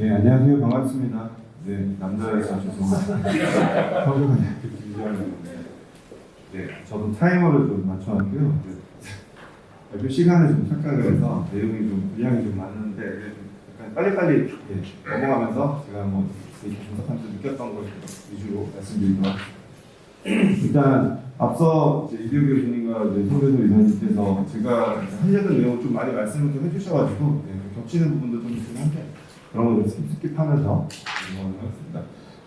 네, 안녕하세요. 반갑습니다. 네, 남자여서 죄송합니다. 네, 저도 타이머를 좀 맞춰놨고요. 네, 발표 시간을 좀 착각을 해서 내용이 좀 분량이 좀 많은데 약간 빨리빨리 예, 넘어가면서 제가 뭐 분석하면서 느꼈던 걸 위주로 말씀드리도록. 일단 앞서 이제 이대호 교수님과 이제 송교수 이사님께서 제가 하려던 내용 좀 많이 말씀을 좀 해주셔가지고 네, 좀 겹치는 부분도 좀 있긴 한데 그런 거를 스킵하면서 넘어가도록 하겠습니다.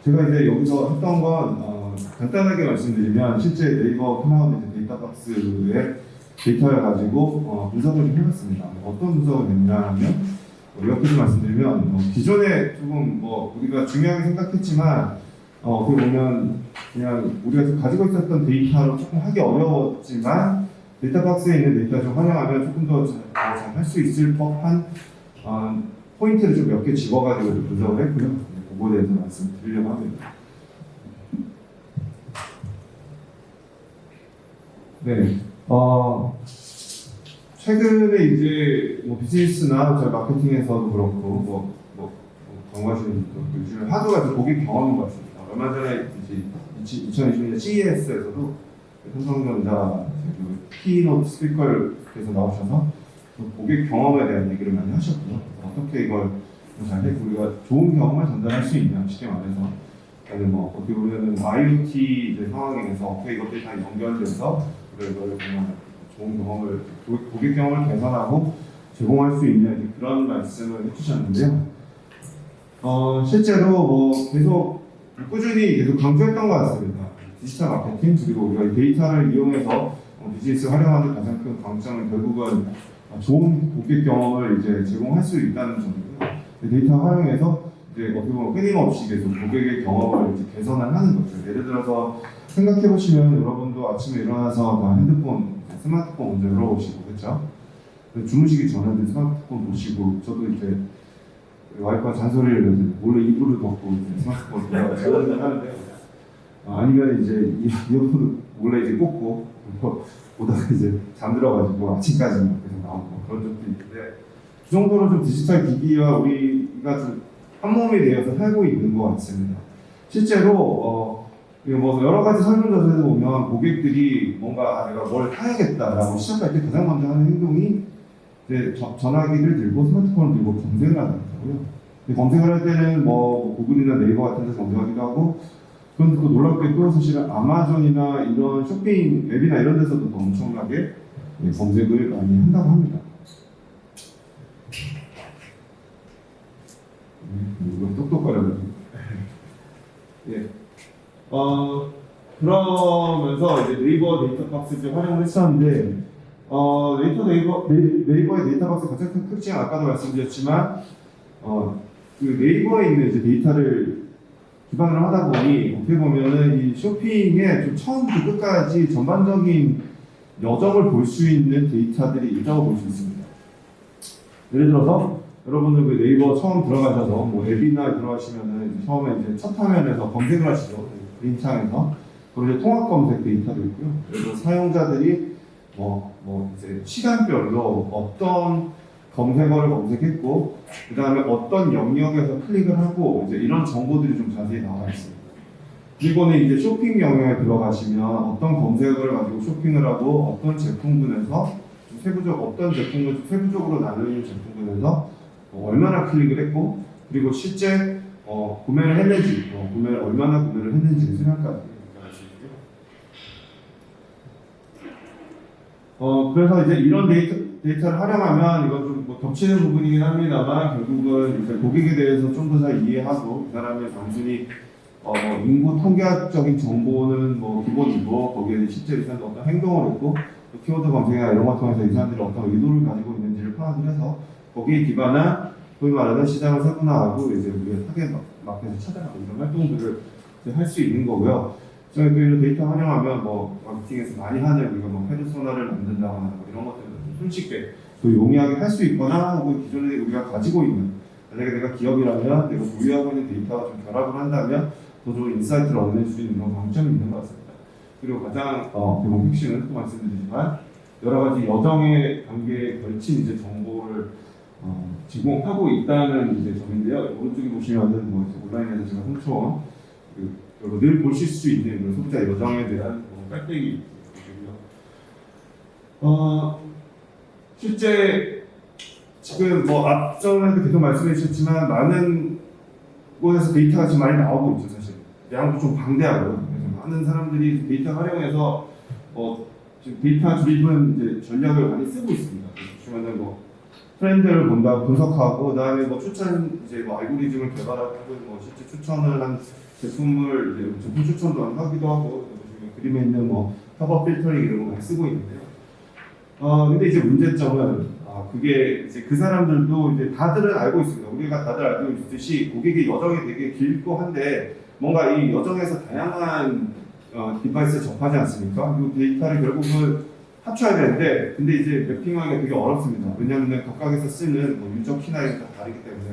제가 이제 여기서 했던 건 어, 간단하게 말씀드리면 실제 네이버 이제 데이터박스의 데이터를 가지고 어, 분석을 좀 해봤습니다. 어떤 분석을 했냐면 좀 말씀드리면 어, 기존에 조금 뭐 우리가 중요하게 생각했지만 어, 어떻게 보면 그냥 우리가 가지고 있었던 데이터로 조금 하기 어려웠지만 데이터박스에 있는 데이터 좀 활용하면 조금 더 잘 할수 있을 법한 어, 포인트를 좀 몇 개 집어가지고 좀 분석을 했고요. 네, 그거에 대해서 말씀드리려고 합니다. 네, 어, 최근에 이제 뭐 비즈니스나 저 마케팅에서도 그렇고 뭐, 뭐, 뭐 분도 요즘에 하도가 좀 고객 경험인 것 같습니다. 얼마 전에 이제 2020년 CES에서도 삼성전자 그 키노트 스피커께서 나오셔서 그 고객 경험에 대한 얘기를 많이 하셨고요. 어떻게 이걸 잘 해고 우리가 좋은 경험을 전달할 수 있냐 쉽게 말해서 아니 뭐 어떻게 보면은 IoT 이제 상황에서 어떻게 이것들이 다 연결돼서 이걸 정말 좋은 경험을 고- 고객 경험을 개선하고 제공할 수 있냐 이제 그런 말씀을 해주셨는데요. 어 실제로 뭐 계속 꾸준히 계속 강조했던 것 같습니다. 디지털 마케팅 그리고 우리가 이 데이터를 이용해서 어, 비즈니스 활용하는 가장 큰 강점은 결국은 어, 좋은 고객 경험을 이제 제공할 수 있다는 점이고요. 그 데이터 활용해서 이제 어떻게 보면 끊임없이 계속 고객의 경험을 이제 개선을 하는 거죠. 예를 들어서 생각해 보시면 여러분도 아침에 일어나서 다 핸드폰, 스마트폰 먼저 열어보시고 그렇죠? 주무시기 전에도 스마트폰 보시고 저도 이제 와이프가 잔소리를 몰래 이불을 덮고 스마트폰 전화를 하는데 어, 아니면 이제 이- 이어폰을 몰래 이제 꽂고 뭐 보다가 이제 잠들어가지고 아침까지 막 계속 나오고 그런 적도 있는데 그 정도로 좀 디지털 기기와 우리가 좀한 몸이 되어서 살고 있는 것 같습니다. 실제로 어, 뭐 여러 가지 설문조사에서 보면 고객들이 뭔가 아, 내가 뭘 사야겠다라고 시작할 때 가장 먼저 하는 행동이 이제 저- 전화기를 들고 스마트폰을 들고 검색을 하더라고요. 검색을 할 때는 뭐 구글이나 네이버 같은 데서 검색하기도 하고 그런데 또 놀랍게도 사실은 아마존이나 이런 쇼핑 앱이나 이런 데서도 또 엄청나게 예, 검색을 많이 한다고 합니다. 음, 이거 똑똑거려가지고. 예. 어, 그러면서 이제 네이버 데이터 박스 좀 활용을 했었는데, 어, 네이버, 네이버, 네이- 네이버의 데이터 박스 가장 큰 특징은 아까도 말씀드렸지만, 어, 그 네이버에 있는 이제 데이터를 기반으로 하다 보니, 어떻게 보면은 이 쇼핑에 좀 처음부터 끝까지 전반적인 여정을 볼 수 있는 데이터들이 있다고 볼 수 있습니다. 예를 들어서, 여러분들 그 네이버 처음 들어가셔서 뭐 앱이나 들어가시면은 이제 처음에 이제 첫 화면에서 검색을 하시죠. 그림창에서. 그리고 이제 통합 검색 데이터도 있고요. 그래서 사용자들이 뭐, 뭐 이제 시간별로 어떤 검색어를 검색했고, 그 다음에 어떤 영역에서 클릭을 하고, 이제 이런 정보들이 좀 자세히 나와 있습니다. 그리고는 이제 쇼핑 영역에 들어가시면 어떤 검색어를 가지고 쇼핑을 하고, 어떤 제품군에서 좀 세부적, 어떤 제품을 좀 세부적으로 나누는 제품군에서 어, 얼마나 클릭을 했고, 그리고 실제 어, 구매를 했는지, 어, 구매를 얼마나 구매를 했는지 있고요. 어, 그래서 이제 이런 데이터, 데이터를 활용하면 이건 좀 뭐 겹치는 부분이긴 합니다만 결국은 이제 고객에 대해서 좀 더 잘 이해하고 그 사람의 단순히 어, 뭐 인구 통계학적인 정보는 뭐 기본이고 거기에 실제로 이 사람들 어떤 행동을 했고 또 키워드 검색이나 이런 걸 통해서 이 사람들이 어떤 의도를 가지고 있는지를 파악을 해서 거기에 기반한 소위 말하는 시장을 세분화하고 이제 우리가 타겟 마켓을 찾아가고 이런 활동들을 할 수 있는 거고요. 저희 그 데이터 활용하면 뭐 마케팅에서 많이 하는 우리가 뭐 페르소나를 만든다거나 뭐 이런 것들을 좀 손쉽게 또 용이하게 할 수 있거나 혹은 기존에 우리가 가지고 있는 만약에 내가 기업이라면 내가 보유하고 있는 데이터와 좀 결합을 한다면 더 좋은 인사이트를 얻어낼 수 있는 그런 강점이 있는 것 같습니다. 그리고 가장 어, 핵심은 또 말씀드리지만 여러 가지 여정의 단계에 걸친 이제 정보를 어, 제공하고 있다는 이제 점인데요. 오른쪽에 보시면은 뭐 온라인에서 제가 훔쳐온 그, 늘 보실 수 있는 그런 소비자 여정에 대한 뭐 깔때기 보시고요. 어, 실제 지금 뭐 앞전에도 계속 말씀해 주셨지만 많은 곳에서 데이터가 지금 많이 나오고 있죠 사실 양도 좀 방대하고요 그래서 많은 사람들이 데이터 활용해서 어, 지금 데이터 드리븐 이제 전략을 많이 쓰고 있습니다 보시면은 뭐 트렌드를 본다 분석하고 그다음에 뭐 추천 이제 뭐 알고리즘을 개발하고 뭐 실제 추천을 한 제품을 이제 제품 추천도 하기도 하고 지금 그림에 있는 뭐 커버 필터링 이런 거 많이 쓰고 있는데요. 어 근데 이제 문제점은 아 그게 이제 그 사람들도 이제 다들은 알고 있습니다. 우리가 다들 알고 있듯이 고객의 여정이 되게 길고 한데 뭔가 이 여정에서 다양한 어, 디바이스에 접하지 않습니까? 이 데이터를 결국은 합쳐야 되는데 근데 이제 매핑하기가 되게 어렵습니다. 왜냐하면 각각에서 쓰는 뭐 유저 키나 이런 다르기 때문에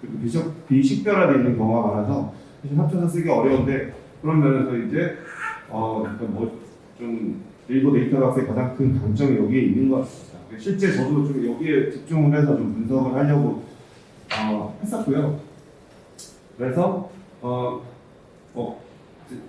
그리고 비식, 비식별화되어 있는 경우가 많아서 사실 합쳐서 쓰기 어려운데 그런 면에서 이제 어, 어뭐좀 네이버 데이터 박스의 가장 큰 강점이 여기에 있는 것 같습니다. 실제 저도 좀 여기에 집중을 해서 좀 분석을 하려고 어, 했었고요. 그래서 어, 뭐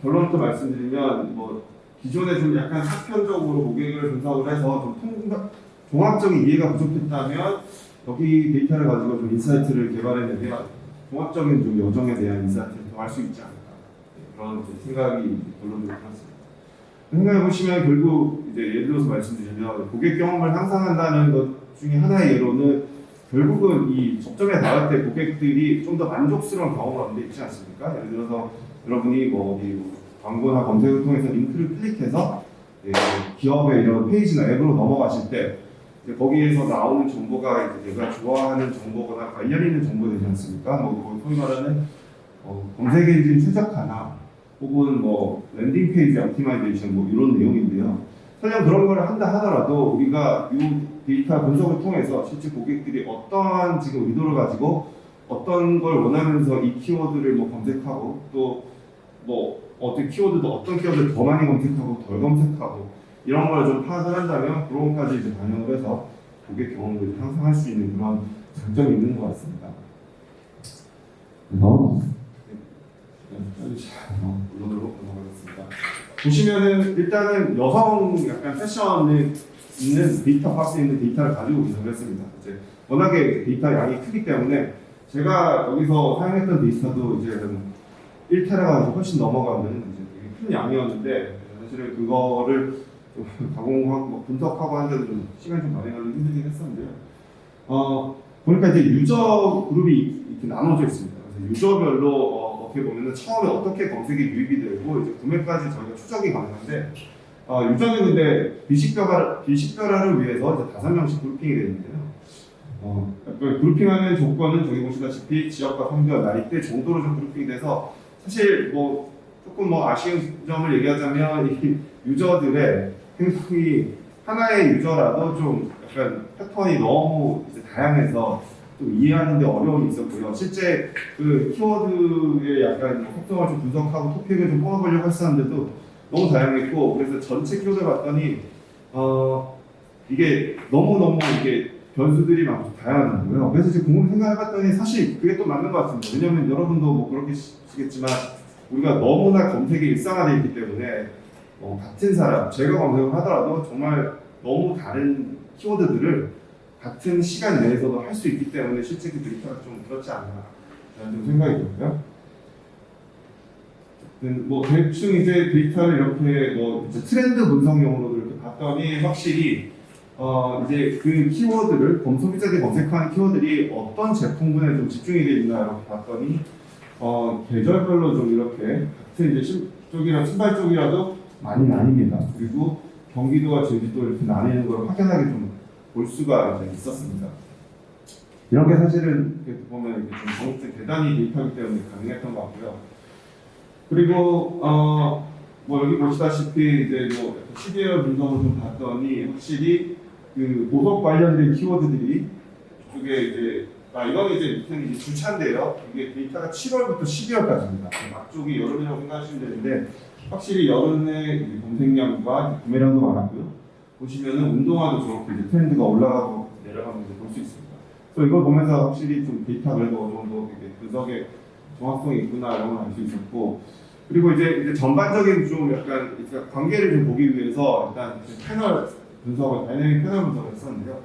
결론부터 말씀드리면 뭐 기존에 좀 약간 사편적으로 고객을 분석을 해서 좀 통, 종합적인 이해가 부족했다면 여기 데이터를 가지고 좀 인사이트를 개발해내면 종합적인 좀 여정에 대한 인사이트를 더 할 수 있지 않을까 네, 그런 생각이 결론적으로 들었습니다. 생각해 보시면 결국 이제 예를 들어서 말씀드리면 고객 경험을 향상한다는 것 중에 하나의 예로는 결국은 이 접점에 나갈 때 고객들이 좀 더 만족스러운 경험을 얻는 데 있지 않습니까? 예를 들어서 여러분이 뭐 어디 뭐 광고나 검색을 통해서 링크를 클릭해서 예, 기업의 이런 페이지나 앱으로 넘어가실 때 거기에서 나오는 정보가 이제 내가 좋아하는 정보거나 관련 있는 정보 되지 않습니까? 뭐 소위 말하는 어, 검색 엔진 최적화나 혹은 뭐 랜딩 페이지 옵티마이제이션 뭐 이런 내용인데요. 설령 그런 걸 한다 하더라도 우리가 이 데이터 분석을 통해서 실제 고객들이 어떠한 지금 의도를 가지고 어떤 걸 원하면서 이 키워드를 뭐 검색하고 또 뭐 어떤 키워드도 어떤 키워드를 더 많이 검색하고 덜 검색하고 이런 걸 좀 파악을 한다면 그런 것까지 이제 반영을 해서 고객 경험을 향상할 수 있는 그런 장점이 있는 것 같습니다. 그래서 어, 물론으로 넘어가겠습니다. 보시면은 일단은 여성 약간 패션에 있는 데이터 박스에 있는 데이터를 가지고 분석을 했습니다. 이제 워낙에 데이터 양이 크기 때문에 제가 여기서 사용했던 데이터도 이제 1테라가 훨씬 넘어가는 이제 되게 큰 양이었는데 사실은 그거를 좀 가공하고 뭐 분석하고 하는데도 좀 시간이 좀 많이 걸리고 힘들긴 했었는데요. 어 보니까 이제 유저 그룹이 이렇게 나눠져 있습니다. 그래서 유저별로 어, 어떻게 보면은 처음에 어떻게 검색이 유입이 되고 이제 구매까지 저희가 추적이 가능한데 어, 유저는 근데 비식별화 비식별화를 위해서 이제 다섯 명씩 그룹핑이 되는데요. 어, 그 그룹핑하는 조건은 저기 보시다시피 지역과 성별, 나이대 정도로 좀 그룹핑이 돼서 사실 뭐 조금 뭐 아쉬운 점을 얘기하자면 이 유저들의 행동이 하나의 유저라도 좀 약간 패턴이 너무 이제 다양해서 좀 이해하는데 어려움이 있었고요. 실제 그 키워드의 약간 뭐 속성을 좀 분석하고 토픽을 좀 뽑아보려고 했었는데도 너무 다양했고 그래서 전체 키워드를 봤더니 어 이게 너무 너무 이게 변수들이 많고 다양한 거고요. 그래서 이제 공을 생각해봤더니 사실 그게 또 맞는 것 같습니다. 왜냐하면 여러분도 뭐 그렇게 시겠지만 우리가 너무나 검색이 일상화되어 있기 때문에 어, 같은 사람 제가 검색을 하더라도 정말 너무 다른 키워드들을 같은 시간 내에서도 할 수 있기 때문에 실제 그 데이터가 좀 그렇지 않나 라는 좀 생각이 들고요. 어쨌든 뭐 대충 이제 데이터를 이렇게 뭐 트렌드 분석용으로 이렇게 봤더니 확실히 어 이제 그 키워드를 검 소비자들이 검색하는 키워드들이 어떤 제품군에 좀 집중이 되어 있나 이렇게 봤더니 어 계절별로 좀 이렇게 같은 이제 신 쪽이랑 신발 쪽이라도 많이 나뉩니다. 그리고 경기도와 제주도 이렇게 나뉘는 걸 확연하게 좀 볼 수가 이제 있었습니다. 이런 게 사실은 이렇게 보면 이렇게 좀 전국적 대단히 데이터이기 때문에 가능했던 것 같고요. 그리고 어, 뭐 여기 보시다시피 이제 뭐 시계열 분석을 좀 봤더니 확실히 그 보석 관련된 키워드들이 이쪽에 이제 아 이건 이제 밑에는 이제 주차인데요. 이게 데이터가 7월부터 12월까지입니다. 앞쪽이 여름이라고 생각하시면 되는데 확실히 여름에 검색량과 구매량도 많았고요. 보시면은 운동화도 저렇게 이제 트렌드가 올라가고 내려가는 걸 볼 수 있습니다. 그래서 이걸 보면서 확실히 좀 데이터 그래도 어느 정도 이게 분석에 정확성이 있구나 이런 걸 알 수 있었고 그리고 이제, 이제 전반적인 좀 약간 관계를 좀 보기 위해서 일단 패널 분석을 다이내믹 패널 분석을 했었는데요.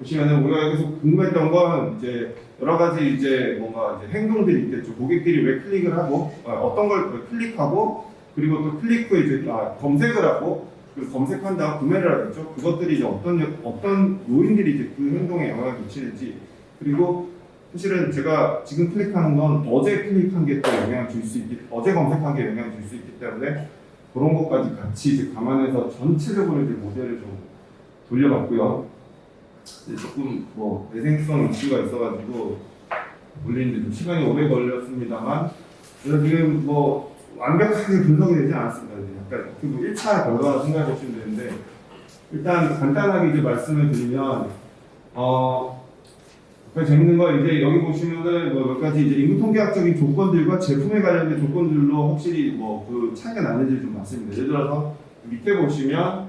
보시면은 우리가 여기서 궁금했던 건 이제 여러 가지 이제 뭔가 이제 행동들이 있겠죠. 고객들이 왜 클릭을 하고 어, 어떤 걸 클릭하고 그리고 또 클릭 후에 이제 아, 검색을 하고 그리고 검색한 다음 구매를 하겠죠. 그것들이 이제 어떤 여- 어떤 요인들이 이제 그 행동에 영향을 미치는지 그리고 사실은 제가 지금 클릭하는 건 어제 클릭한 게 또 영향을 줄 수 있기 어제 검색한 게 영향을 줄 수 있기 때문에 그런 것까지 같이 이제 감안해서 전체적으로 이제 모델을 좀 돌려봤고요. 이제 조금 뭐 대생성 이슈가 있어가지고 올리는데 좀 시간이 오래 걸렸습니다만 그래서 지금 뭐 완벽하게 분석이 되지 않았습니다. 약간 그뭐 1차 결과 생각해 보시면 되는데 일단 간단하게 이제 말씀을 드리면 어그 재밌는 거 이제 여기 보시면은 뭐 몇 가지 이제 인구 통계학적인 조건들과 제품에 관련된 조건들로 확실히 뭐 그 차이가 나는지 좀 봤습니다. 예를 들어서 밑에 보시면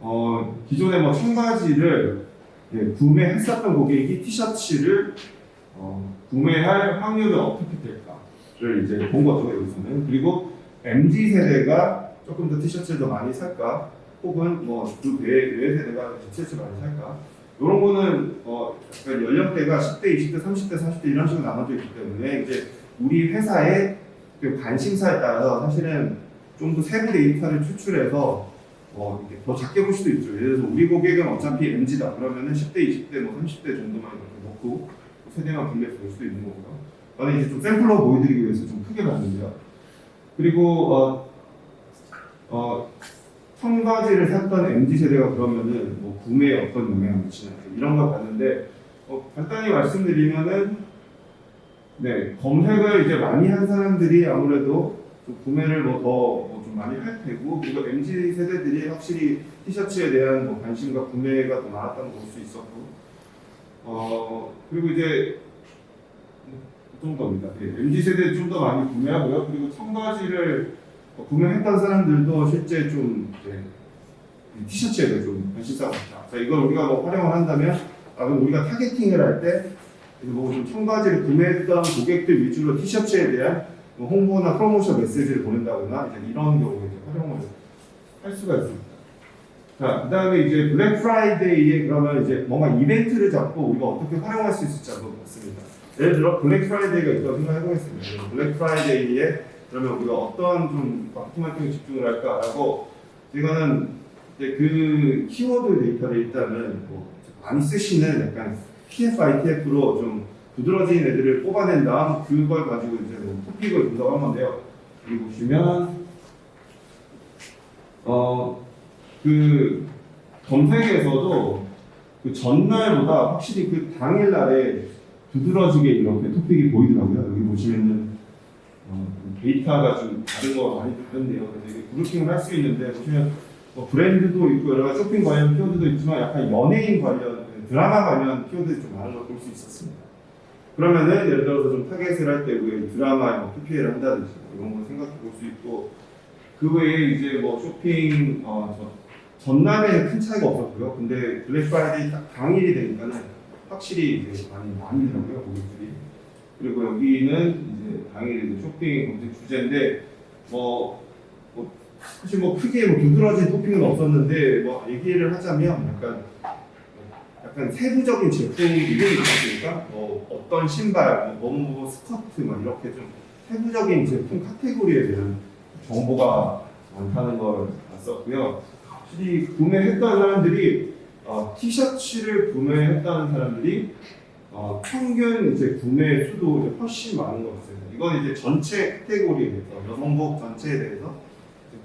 어 기존에 뭐 청바지를 예, 구매했었던 고객이 티셔츠를 어, 구매할 확률은 어떻게 를 이제 본 거죠 여기서는 그리고 mz 세대가 조금 더 티셔츠를 더 많이 살까 혹은 뭐그 외, 외 세대가 티셔츠 많이 살까 이런 거는 어, 약간 연령대가 10대, 20대, 30대, 40대 이런 식으로 나눠져 있기 때문에 이제 우리 회사의 그 관심사에 따라서 사실은 좀 더 세부 데이터를 추출해서 어, 이렇게 더 작게 볼 수도 있죠. 예를 들어서 우리 고객은 어차피 MZ다 그러면은 10대, 20대, 뭐 30대 정도만 이렇게 놓고 세대만 분리해서 볼 수도 있는 거고요. 저는 이제 좀 샘플로 보여드리기 위해서 좀 크게 봤는데요. 그리고 어, 어, 청바지를 샀던 MZ 세대가 그러면은 뭐 구매에 어떤 영향을 미치나 이런 걸 봤는데 어, 간단히 말씀드리면은 네 검색을 이제 많이 한 사람들이 아무래도 좀 구매를 뭐더좀 많이 할 테고 그리고 MZ 세대들이 확실히 티셔츠에 대한 뭐 관심과 구매가 더 많았다는 걸 볼 수 있었고 어 그리고 이제 이 정도입니다. 예, MZ 세대 좀 더 많이 구매하고요. 그리고 청바지를 어, 구매했던 사람들도 실제 좀 이제 이 티셔츠에 좀 관심사가 많다. 자, 이걸 우리가 뭐 활용을 한다면, 아, 그럼 우리가 타겟팅을 할 때, 뭐좀 청바지를 구매했던 고객들 위주로 티셔츠에 대한 뭐 홍보나 프로모션 메시지를 보낸다거나 이런 경우에 이제 활용을 할 수가 있습니다. 자, 그 다음에 이제 블랙 프라이데이에 그러면 이제 뭔가 이벤트를 잡고 우리가 어떻게 활용할 수 있을지 한번 봤습니다. 예를 들어 블랙 프라이데이가 있다고 생각해 보겠습니다. 블랙 프라이데이에 그러면 우리가 어떤 좀 마케팅 활동에 집중을 할까라고 이거는 이제 그 키워드 데이터를 일단은 뭐 많이 쓰시는 약간 PF, ITF로 좀 두드러진 애들을 뽑아낸 다음 그걸 가지고 이제 뭐 토픽을 분석한 건데요. 여기 보시면 어그 검색에서도 그 전날보다 확실히 그 당일날에 두드러지게 이렇게 토픽이 보이더라고요. 여기 보시면은 어, 데이터가 좀 다른 거 많이 다른데요. 그래서 그룹핑을 할 수 있는데 보시면 뭐 브랜드도 있고 여러 가지 쇼핑 관련 키워드도 있지만 약간 연예인 관련 드라마 관련 키워드들이 좀 많은 걸 볼 수 있었습니다. 그러면은 예를 들어서 좀 타겟을 할때 우리 드라마에 뭐 PPL을 한다든지 뭐 이런 걸 생각해 볼 수 있고 그 외에 이제 뭐 쇼핑 어, 저, 전날에는 큰 차이가 없었고요. 근데 블랙 프라이데이 딱 당일이 되니까는 확실히 이제 많이 나뉘더라고요 고객들이. 그리고 여기는 이제 당일 이제 쇼핑 검색 주제인데 뭐, 뭐 사실 뭐 크게 뭐 두드러진 토핑은 없었는데 뭐 얘기를 하자면 약간 약간 세부적인 제품 이름이 있으니까 뭐 어떤 신발, 뭐, 뭐, 뭐 스커트 막 이렇게 좀 세부적인 제품 카테고리에 대한 정보가 많다는 걸 봤었고요. 확실히 구매했던 사람들이 어, 티셔츠를 구매했다는 사람들이 어, 평균 이제 구매 수도 이제 훨씬 많은 것 같습니다. 이건 이제 전체 카테고리에 대해서 여성복 전체에 대해서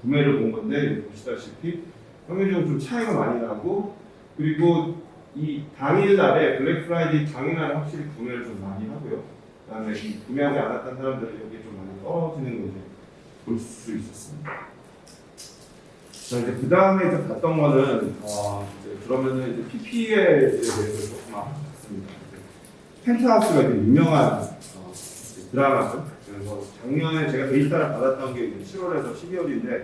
구매를 본 건데 보시다시피 평균적으로 좀 차이가 많이 나고 그리고 이 당일날에 블랙 프라이데이 당일날에 확실히 구매를 좀 많이 하고요. 그다음에 이 구매하지 않았던 사람들은 여기 좀 많이 떨어지는 거 이제 볼수 있었습니다. 자 이제 그 다음에 봤던 거는 어 이제 그러면은 이제 PP에 대해서 조금 알아봤습니다. 펜트하우스가 되게 유명한 어, 이제 드라마죠. 그래서 작년에 제가 데이터를 받았던 게 이제 7월에서 12월인데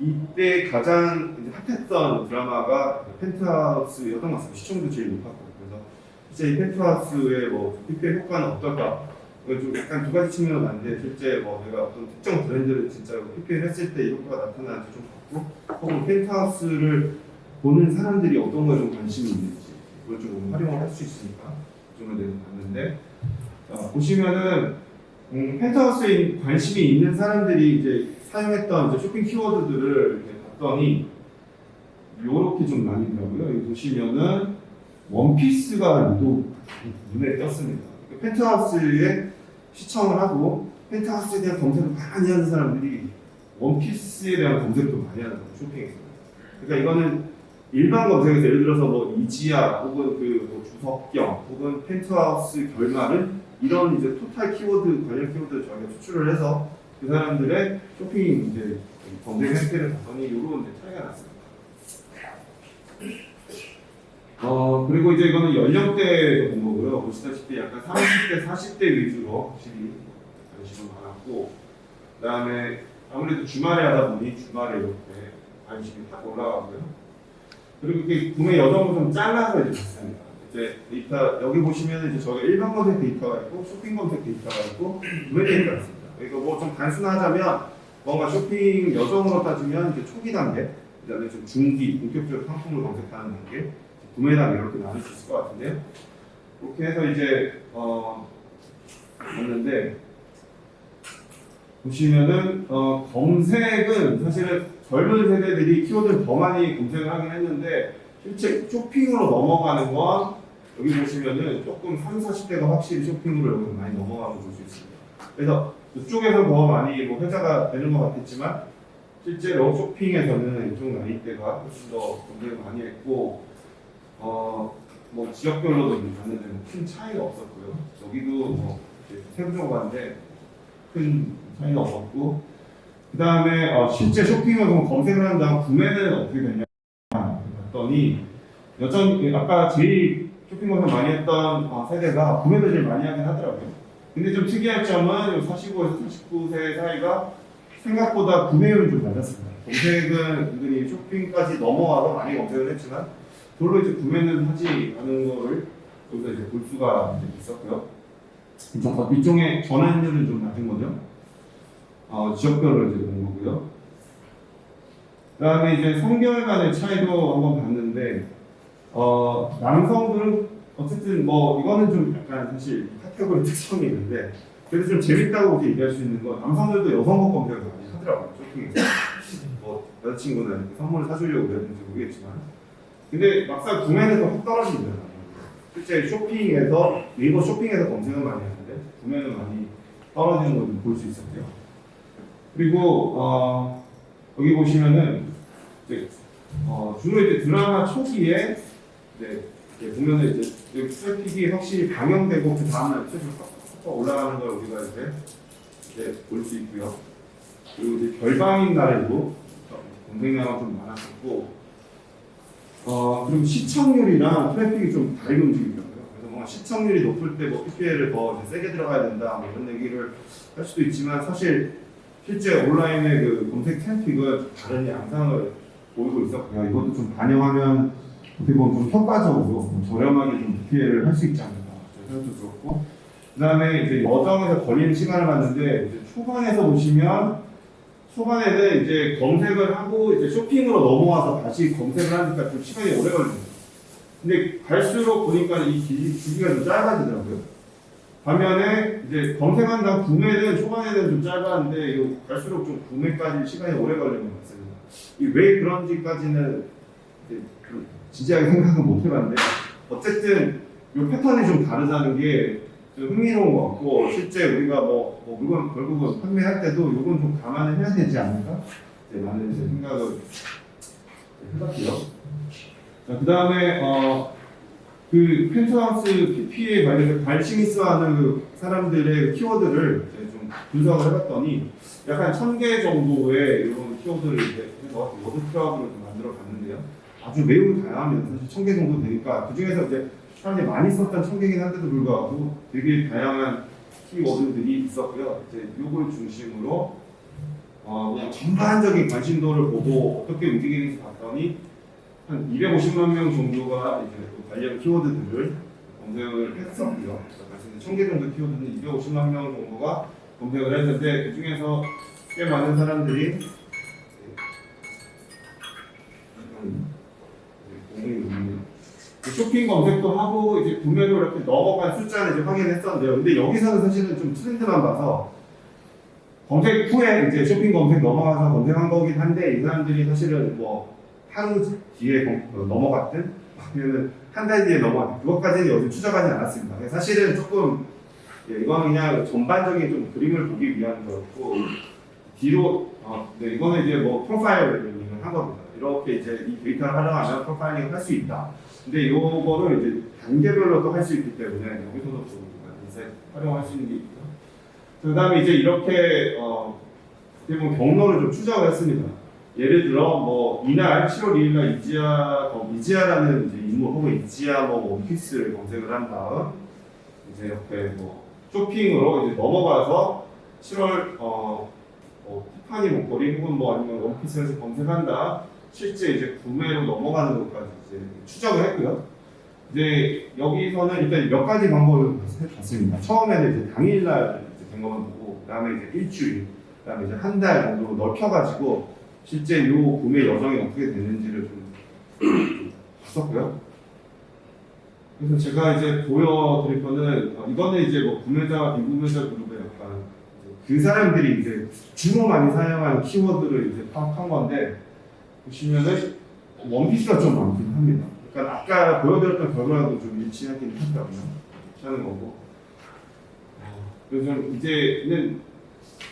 이때 가장 이제 핫했던 드라마가 펜트하우스였던 것 같습니다. 시청도 제일 높았고 그래서 실제 이 펜트하우스의 뭐 PPL 효과는 어떨까? 좀 약간 두 가지 측면으로 봤는데 실제 뭐 내가 어떤 특정 브랜드를 진짜 PPL 했을 때 이 효과가 나타나는지 좀 혹은 펜트하우스를 보는 사람들이 어떤 거에 좀 관심이 있는지 그걸 좀 활용을 할 수 있으니까 그 정도 내용 봤는데 어, 보시면은 음, 펜트하우스에 관심이 있는 사람들이 이제 사용했던 이제 쇼핑 키워드들을 이렇게 봤더니 요렇게 좀 나뉘더라고요. 여기 보시면은 원피스가 유독 눈에 띄었습니다. 그 펜트하우스에 시청을 하고 펜트하우스에 대한 검색을 많이 하는 사람들이 원피스에 대한 검색도 많이 하는 거예요. 쇼핑에서. 그러니까 이거는 일반 검색에서 예를 들어서 뭐 이지아 혹은 그뭐 주석경 혹은 펜트하우스 결말은 이런 이제 토탈 키워드 관련 키워드를 저희가 추출을 해서 그 사람들의 쇼핑 이제 검색 행태를 봤더니 이런 이제 차이가 났습니다. 어 그리고 이제 이거는 연령대에서 본 거고요. 보시다시피 약간 30대, 40대 위주로 확실히 관심이 많았고 그다음에 아무래도 주말에 하다 보니 주말에 이렇게 관심이 탁 올라가고요. 그리고 이렇게 구매 여정을 좀 잘라서 이제 봤습니다. 이제 데이터 여기 보시면 이제 저희가 일반 검색 데이터가 있고 쇼핑 검색 데이터가 있고 구매 데이터가 있습니다. 이거 뭐좀 단순하자면 뭔가 쇼핑 여정으로 따지면 이제 초기 단계, 그다음에 좀 중기 본격적으로 상품을 검색하는 단계, 구매 단계 이렇게 나눌 수 있을 것 같은데요. 그렇게 해서 이제 어 봤는데 보시면은 어, 검색은 사실은 젊은 세대들이 키워드를 더 많이 검색을 하긴 했는데 실제 쇼핑으로 넘어가는 건 여기 보시면은 조금 3, 40대가 확실히 쇼핑으로 여기 많이 넘어가는 걸 볼 수 있습니다. 그래서 이쪽에서 더 많이 뭐 회자가 되는 것 같겠지만 실제로 쇼핑에서는 이쪽 나이대가 훨씬 더 검색을 많이 했고 어, 뭐 지역별로도 봤는데 뭐큰 차이가 없었고요. 여기도 뭐 세부적으로 봤는데 큰 차이가 없었고 그 다음에 어, 실제 쇼핑을 그럼 검색을 한 다음 구매는 어떻게 되냐 봤더니 여전히 아까 제일 쇼핑 검색 많이 했던 어, 세대가 구매를 제일 많이 하긴 하더라고요. 근데 좀 특이한 점은 45에서 49세 사이가 생각보다 구매율은 좀 낮았습니다. 검색은 은근히 쇼핑까지 넘어와서 많이 검색을 했지만 별로 이제 구매는 하지 않은 거를 여기서 이제 볼 수가 있었고요. 이쪽 위쪽에 전환율은 좀 낮은 거죠. 어, 지역별로 이제 본 거고요. 그 다음에 이제 성별 간의 차이도 한번 봤는데 어, 남성들은 어쨌든 뭐 이거는 좀 약간 사실 카테고리 특성이 있는데 그래도 좀 재밌다고 이렇게 얘기할 수 있는 건 남성들도 여성복 검색을 많이 하더라고요 쇼핑에서. 뭐 여자친구는 이렇게 선물을 사주려고 그랬는지 모르겠지만. 근데 막상 구매는 또확 떨어지더라고요 실제 쇼핑에서 네이버 쇼핑에서 검색은 많이 하는데 구매는 많이 떨어지는 걸 볼 수 있었고요 그리고 어, 여기 보시면은 이제 어, 주로 이제 드라마 초기에 이제 이렇게 보면은 이제 트래픽이 확실히 방영되고 그 다음날 트래픽이 팍팍 올라가는 걸 우리가 이제 이제 볼 수 있고요. 그리고 이제 결방인 날에도 검색량이 좀 많았었고, 어 그리고 시청률이랑 트래픽이 좀 다르게 움직이더라고요. 그래서 뭔가 시청률이 높을 때 뭐 PPL을 더 이제 세게 들어가야 된다 뭐 이런 얘기를 할 수도 있지만 사실 실제 온라인의 그 검색 트래픽은 다른 양상을 보이고 있었고요. 이것도 좀 반영하면 어떻게 보면 좀 효과적으로 좀 저렴하게 좀 PPL을 할수 있지 않을까 생각도 들었고 그 다음에 이제 여정에서 걸리는 시간을 봤는데 이제 초반에서 보시면 초반에는 이제 검색을 하고 이제 쇼핑으로 넘어와서 다시 검색을 하니까 좀 시간이 오래 걸립니다. 근데 갈수록 보니까 이 길- 길이가 좀 짧아지더라고요. 반면에 이제 검색한 다음 구매는 초반에는 좀 짧았는데 이거 갈수록 좀 구매까지 시간이 오래 걸리는 것 같습니다. 이 왜 그런지까지는 진지하게 생각은 못 해봤는데 어쨌든 이 패턴이 좀 다르다는 게 좀 흥미로운 것 같고 실제 우리가 뭐, 뭐 물건 결국은 판매할 때도 이건 좀 감안을 해야 되지 않을까 이제 많은 이제 생각을 해봤고요. 자, 그 다음에 어, 그 펜트하우스 PP에 관해서 관심 있어하는 그 사람들의 키워드를 좀 분석을 해봤더니 약간 천 개 정도의 이런 키워드를 이제 해서 워드 좀 만들어 봤는데요. 아주 매우 다양합니다. 사실 천 개 정도 되니까 그 중에서 이제 사람들이 많이 썼던 천 개긴 한데도 불구하고 되게 다양한 키워드들이 있었고요. 이제 요걸 중심으로 어, 그냥 전반적인 관심도를 보고 어떻게 움직이는지 봤더니 한 250만 명 정도가 이제 또 관련 키워드들을 검색을 했었고요. 말씀드린 천개 정도 키워드는 250만 명 정도가 검색을 했는데 그 중에서 꽤 많은 사람들이 있네요. 그 쇼핑 검색도 하고 이제 구매로 이렇게 넘어간 숫자를 이제 확인했었는데요. 근데 여기서는 사실은 좀 트렌드만 봐서 검색 후에 이제 쇼핑 검색 넘어가서 검색한 거긴 한데 이 사람들이 사실은 뭐 하루 뒤에 검- 어, 넘어갔든 아니면 한 달 뒤에 넘어갔든 그것까지는 여기 추적하지 않았습니다. 사실은 조금 예, 이건 그냥 전반적인 좀 그림을 보기 위한 거였고 뒤로 어, 네, 이거는 이제 뭐 프로파일링을 한 겁니다. 이렇게 이제 이 데이터를 활용하면 프로파일링을 할 수 있다. 근데 요거를 이제 단계별로도 할 수 있기 때문에 여기서도 좀 인사이트 활용할 수 있는 게 있고요. 그 다음에 이제 이렇게 어, 경로를 좀 추적을 했습니다. 예를 들어 뭐 이날 7월 2일 날 이지아 어, 이지아라는 이제 인물 혹은 이지아 뭐 원피스를 검색을 한 다음 이제 이렇게 뭐 쇼핑으로 이제 넘어가서 7월 어, 뭐 티파니 목걸이 혹은 뭐 아니면 원피스에서 검색한다 실제 이제 구매로 넘어가는 것까지 이제 추적을 했고요. 이제 여기서는 일단 몇 가지 방법을 봤습니다. 처음에는 이제 당일날 이제 된 것만 보고, 그다음에 이제 일주일, 그다음에 이제 한 달 정도 넓혀가지고 실제 요 구매 여정이 어떻게 됐는지를 좀 봤었고요. 그래서 제가 이제 보여드릴 거는 어, 이거는 이제 뭐 구매자와 비구매자 그룹의 약간 그 사람들이 이제 주로 많이 사용하는 키워드를 이제 파악한 건데 보시면은 원피스가 좀 많긴 합니다. 그러니까 아까 보여드렸던 결과도 좀 일치하긴 하더라고요. 일치하는 거고. 어, 그래서 좀 이제는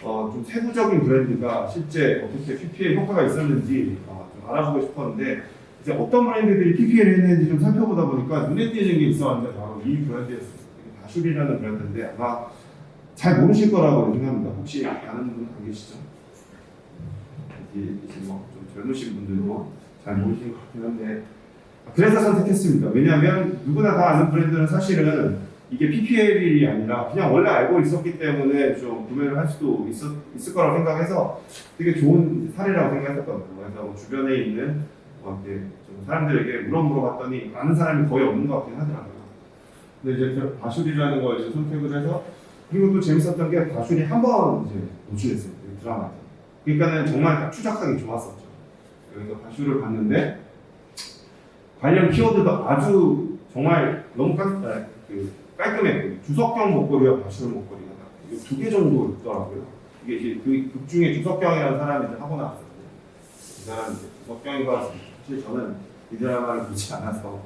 어, 좀 세부적인 브랜드가 실제 어떻게 PPL 효과가 있었는지 어, 좀 알아보고 싶었는데 이제 어떤 브랜드들이 PPL을 했는지 좀 살펴보다 보니까 눈에 띄는 게 있었는데 바로 이 브랜드였어요. 다슈리라는 브랜드인데 아마 잘 모르실 거라고 생각합니다. 혹시 아는 분 안 계시죠? 이제 뭐좀 젊으신 분들도 잘 모르시는 것 같긴 한데 그래서 선택했습니다. 왜냐하면 누구나 다 아는 브랜드는 사실은 이게 PPL이 아니라 그냥 원래 알고 있었기 때문에 좀 구매를 할 수도 있었, 있을 거라고 생각해서 되게 좋은 사례라고 생각했었거든요. 그래서 뭐 주변에 있는 뭐 이렇게 좀 사람들에게 물어 물어봤더니 아는 사람이 거의 없는 것 같긴 하더라고요. 근데 이제 그 바슈리라는 걸 이제 선택을 해서 그리고 또 재밌었던 게 바슈리 한번 이제 노출했어요. 그 드라마. 그러니까는 정말 딱 추적하기 좋았었죠. 그래서 바슈를 봤는데 관련 키워드도 아주 정말 너무 깔, 아, 그 깔끔했고요. 주석경 목걸이와 바슈 목걸이가 두 개 정도 있더라고요. 이게 이제 그, 극 중에 주석경이라는 사람이 이제 하고 나왔거든요. 이 사람 이제 주석경인 것 같습니다. 사실 저는 이 드라마를 보지 않아서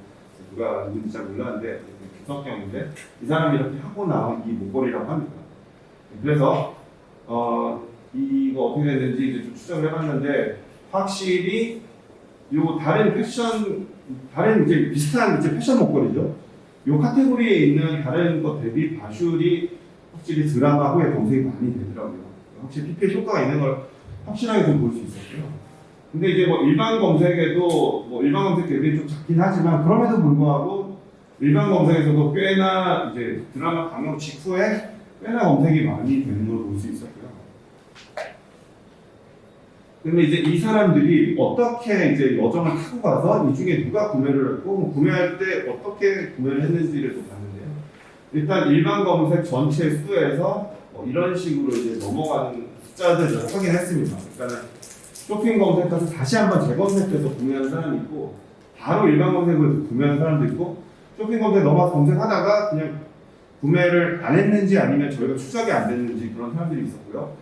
누가 누군지 잘 몰랐는데 주석경인데 이 사람이 이렇게 하고 나온 이 목걸이라고 합니다. 그래서 어, 이거 어떻게 됐는지 이제 좀 추적을 해봤는데 확실히 요 다른 패션 다른 이제 비슷한 이제 패션 목걸이죠. 요 카테고리에 있는 다른 것 대비 바슈리 확실히 드라마 후에 검색이 많이 되더라고요. 확실히 PPL 효과가 있는 걸 확실하게 좀 볼 수 있었고요. 근데 이제 뭐 일반 검색에도 뭐 일반 검색 대비 좀 작긴 하지만 그럼에도 불구하고 일반 검색에서도 꽤나 이제 드라마 방영 직후에 꽤나 검색이 많이 되는 걸 볼 수 있었고요. 근데 이제 이 사람들이 어떻게 이제 여정을 타고 가서 이 중에 누가 구매를 했고 뭐 구매할 때 어떻게 구매를 했는지를 또 봤는데요. 일단 일반 검색 전체 수에서 뭐 이런 식으로 이제 넘어가는 숫자들을 확인했습니다. 그러니까는 쇼핑 검색해서 다시 한번 재검색해서 구매하는 사람이 있고 바로 일반 검색을 구매하는 사람도 있고 쇼핑 검색 넘어서 검색하다가 그냥 구매를 안 했는지 아니면 저희가 추적이 안 됐는지 그런 사람들이 있었고요.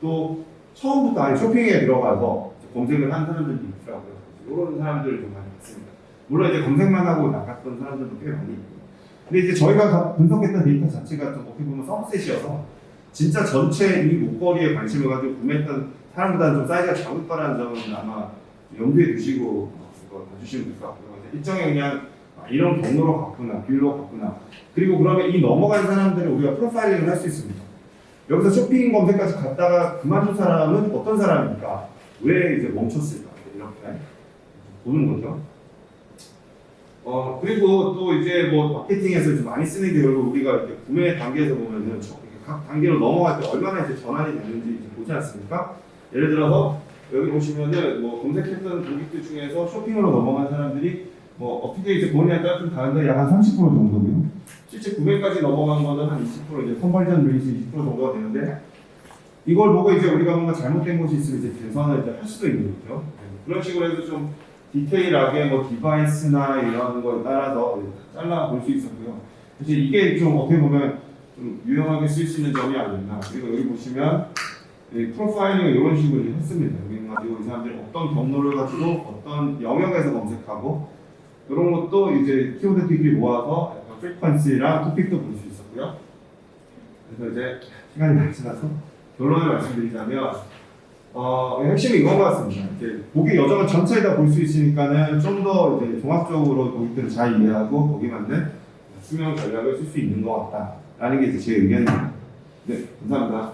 또 처음부터 아예 쇼핑에 들어가서 검색을 한 사람들도 있더라고요. 이런 사람들을 좀 많이 봤습니다. 물론 이제 검색만 하고 나갔던 사람들도 꽤 많이 있고요. 근데 이제 저희가 다 분석했던 데이터 자체가 좀 어떻게 보면 서브셋이어서 진짜 전체 이 목걸이에 관심을 가지고 구매했던 사람보다는 좀 사이즈가 작을 거라는 점은 아마 염두에 두시고 봐주시면 될 것 같고요. 일정의 그냥 아, 이런 경로로 갔구나, 길로 갔구나. 그리고 그러면 이 넘어간 사람들을 우리가 프로파일링을 할 수 있습니다. 여기서 쇼핑 검색까지 갔다가 그만둔 사람은 어떤 사람입니까? 왜 이제 멈췄을까? 이렇게 보는 거죠. 어, 그리고 또 이제 뭐 마케팅에서 좀 많이 쓰는 게 결국 우리가 이렇게 구매 단계에서 보면은 각 단계로 넘어갈 때 얼마나 이제 전환이 되는지 이제 보지 않습니까? 예를 들어서 여기 보시면은 뭐 검색했던 고객들 중에서 쇼핑으로 넘어간 사람들이 뭐 어떻게 이제 본인에 따라 좀 다른데 약 한 30% 정도고요. 실제 구매까지 넘어간 거는 한 20% 이제 컨버전 레이시 20% 정도가 되는데 이걸 보고 이제 우리가 뭔가 잘못된 것이 있으면 이제 개선을 이제 할 수도 있는 거죠. 네, 그런 식으로 해서 좀 디테일하게 뭐 디바이스나 이런 거에 따라서 잘라 볼 수 있었고요. 사실 이게 좀 어떻게 보면 좀 유용하게 쓸 수 있는 점이 아니었나. 그리고 여기 보시면 이 프로파일링을 이런 식으로 했습니다. 여기 가지고 이 사람들이 어떤 경로를 가지고 어떤 영역에서 검색하고 이런 것도 이제 키워드들끼리 모아서 약간 프리퀀시랑 토픽도 볼 수 있었고요. 그래서 이제 시간이 많이 지나서 결론을 말씀드리자면 어, 핵심이 이건 것 같습니다. 이제 고객 여정을 전체에 다 볼 수 있으니까는 좀 더 이제 종합적으로 고객들을 잘 이해하고 거기 맞는 수명 전략을 쓸 수 있는 것 같다라는 게 이제 제 의견입니다. 네, 감사합니다.